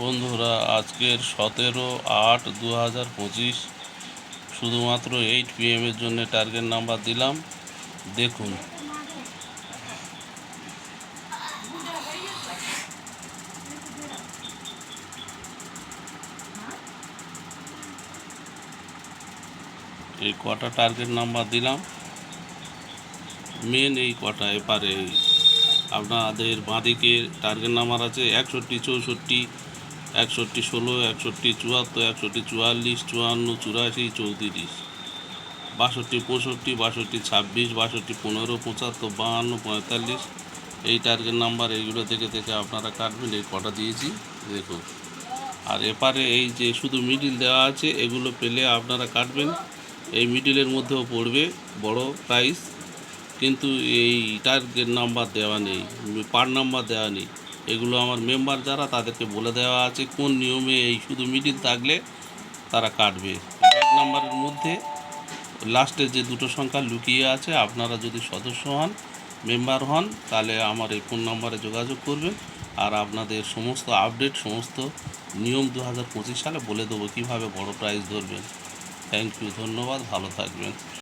বন্ধুরা, আজকের সতেরো আট দু হাজার পঁচিশ শুধুমাত্র এইট পিএমের জন্য টার্গেট নাম্বার দিলাম। দেখুন। এই কটা টার্গেট নাম্বার দিলাম। মেন এই কটা, এপারে আপনাদের বাঁদিকে টার্গেট নাম্বার আছে একষট্টি, চৌষট্টি একষট্টি ষোলো, একষট্টি চুয়াত্তর, একষট্টি চুয়াল্লিশ, চুয়ান্ন, চুরাশি, চৌত্রিশ। বাষট্টি, পঁয়ষট্টি, বাষট্টি, ছাব্বিশ, বাষট্টি, পনেরো, পঁচাত্তর, বাহান্ন, পঁয়তাল্লিশ। এই টার্গেট নাম্বার এইগুলো থেকে থেকে আপনারা কাটবেন, এই কটা দিয়েছি, দেখুন। আর এপারে এই যে শুধু মিডিল দেওয়া আছে, এগুলো পেলে আপনারা কাটবেন। এই মিডিলের মধ্যেও পড়বে, বড় প্রাইস কিন্তু এই টার্গেট নাম্বার দেওয়া নেই, পার নাম্বার দেওয়া নেই। এগুলো আমার মেম্বার যারা, তাদেরকে বলে দেওয়া আছে কোন নিয়মে এই শুধু মিডিল থাকলে তারা কাটবে। এক নাম্বারের মধ্যে লাস্টে যে দুটো সংখ্যা লুকিয়ে আছে, আপনারা যদি সদস্য হন, মেম্বার হন, তাহলে আমার এই ফোন নাম্বারে যোগাযোগ করবেন আর আপনাদের সমস্ত আপডেট, সমস্ত নিয়ম দু হাজার পঁচিশ সালে বলে দেবো কীভাবে বড় প্রাইজ ধরবেন। থ্যাংক ইউ ধন্যবাদ, ভালো থাকবেন।